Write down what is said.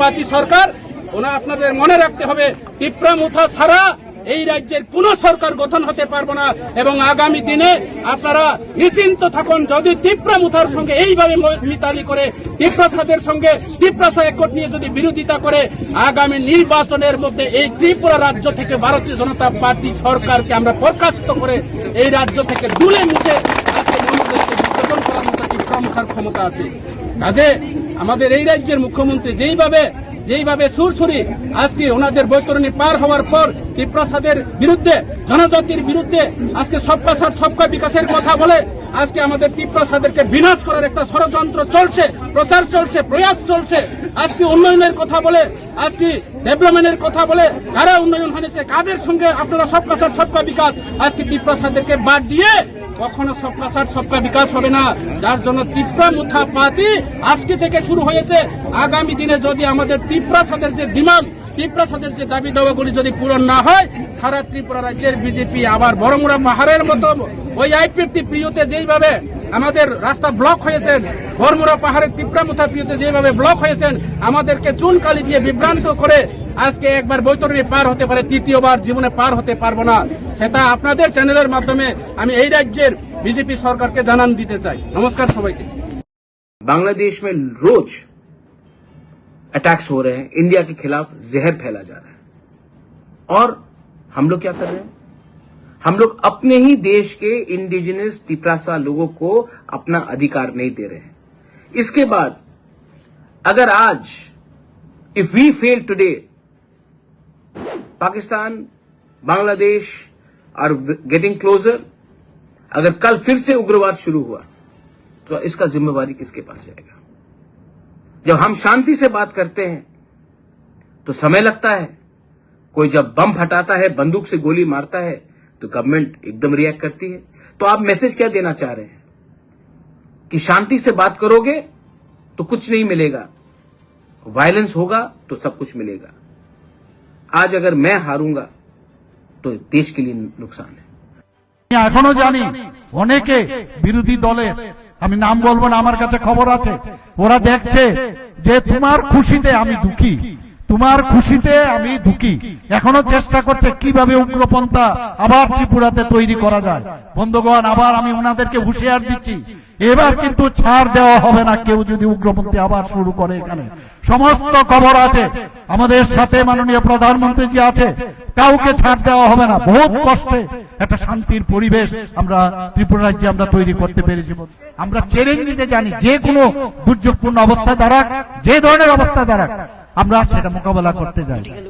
Party সরকার, ওনা আপনাদের মনে রাখতে হবে টিপ্রা মুথা ছাড়া এই রাজ্যের কোন সরকার গঠন হতে পারবে না। এবং আগামী দিনে আপনারা নিশ্চিন্ত থাকুন, যদি তীব্রা মুথার সঙ্গে এইভাবে মিতালি করে তীব্রাসাদের সঙ্গে তীব্রাসা একট নিয়ে যদি বিরোধিতা করে, আগামী নির্বাচনের মধ্যে এই ত্রিপুরা রাজ্য থেকে ভারতীয় জনতা পার্টি সরকারকে আমরা বরখাস্ত করে এই রাজ্য থেকে দুলে মুছে আজকে মমতাকে বিসর্জন করার মুখার ক্ষমতা আছে। কাজে আমাদের এই রাজ্যের মুখ্যমন্ত্রী যেইভাবে যেইভাবে সুরসুরি আজকে ওনাদের বৈতরণী পার হওয়ার পর ত্রিপ্রাসাদের বিরুদ্ধে, জনজাতির বিরুদ্ধে আজকে সবকা সার সবকা বিকাশের কথা বলে, আজকে আমাদের ত্রিপ্রাসাদেরকে বিনাশ করার একটা ষড়যন্ত্র চলছে, প্রচার চলছে, প্রয়াস চলছে। আজকে উন্নয়নের কথা বলে, আজকে ডেভেলপমেন্টের কথা বলে, কারা উন্নয়ন হয়েছে, কাদের সঙ্গে আপনারা সবকা সার সবকা বিকাশ, আজকে ত্রিপ্রাসাদেরকে বাদ দিয়ে কখনো সবকা সার সবকা বিকাশ হবে না। যার জন্য তীব্রা মুথা পাতি আজকে থেকে শুরু হয়েছে। আগামী দিনে যদি আমাদের ত্রিপ্রাসাদের যে ডিমান্ড ত্রিপ্রাসাদের যে দাবি দাওয়াগুলি যদি পূরণ না হয়, সারা ত্রিপুরা রাজ্যের বিজেপি আবার বড়মুড়া পাহাড়ের মতো ওই আইপিএফটি প্রিয়তে যেইভাবে আমাদের রাস্তা ব্লক হয়েছেন বরমুড়া পাহাড়ের তীব্রামুথা প্রিয়তে যেভাবে ব্লক হয়েছেন, আমাদেরকে চুন কালি দিয়ে বিভ্রান্ত করে আজকে একবার বৈতরণী পার হতে পারে তৃতীয়বার জীবনে পার হতে পারবো না সেটা আপনাদের চ্যানেলের মাধ্যমে আমি এই রাজ্যের বিজেপি সরকারকে জানান দিতে চাই নমস্কার সবাইকে बांग्लादेश में रोज अटैक्स हो रहे हैं इंडिया के खिलाफ जहर फैला जा रहा है और हम लोग क्या कर रहे हैं हम लोग अपने ही देश के इंडिजिनस तिपरासा लोगों को अपना अधिकार नहीं दे रहे हैं इसके बाद अगर आज if we fail today Pakistan, Bangladesh are getting closer अगर कल फिर से उग्रवाद शुरू हुआ तो इसका जिम्मेवारी किसके पास जाएगा? जब हम शांति से बात करते हैं तो समय लगता है। कोई जब बम फटाता है, बंदूक से गोली मारता है तो गवर्नमेंट एकदम रिएक्ट करती है। तो आप मैसेज क्या देना चाह रहे हैं? कि शांति से बात करोगे तो कुछ नहीं मिलेगा। वायलेंस होगा तो सब कुछ मिलेगा। आज अगर मैं हारूंगा तो देश के लिए नुकसान है আমি এখনো জানি অনেকে বিরোধী দলের আমি নাম বলবো না আমার কাছে খবর আছে ওরা দেখছে যে তোমার খুশিতে আমি দুঃখী তোমার খুশিতে আমি দুঃখী। এখনও চেষ্টা করছে কীভাবে উগ্রপন্থা আবার ত্রিপুরাতে তৈরি করা যায়। বন্ধুগণ, আবার আমি ওনাদেরকে হুঁশিয়ার দিচ্ছি। এবার কিন্তু ছাড় দেওয়া হবে না কেউ যদি উগ্রপন্থী আবার শুরু করে এখানে। সমস্ত খবর আছে। আমাদের সাথে মাননীয় প্রধানমন্ত্রী জি আছে। কাউকে ছাড় দেওয়া হবে না। বহুত কষ্টে একটা শান্তির পরিবেশ আমরা ত্রিপুরা রাজ্যে আমরা তৈরি করতে পেরেছি। আমরা চ্যালেঞ্জ নিতে জানি। যে কোনো দুর্যোগপূর্ণ অবস্থা দ্বারা যে ধরনের অবস্থা দ্বারা আমরা সেটা মোকাবেলা করতে যাই।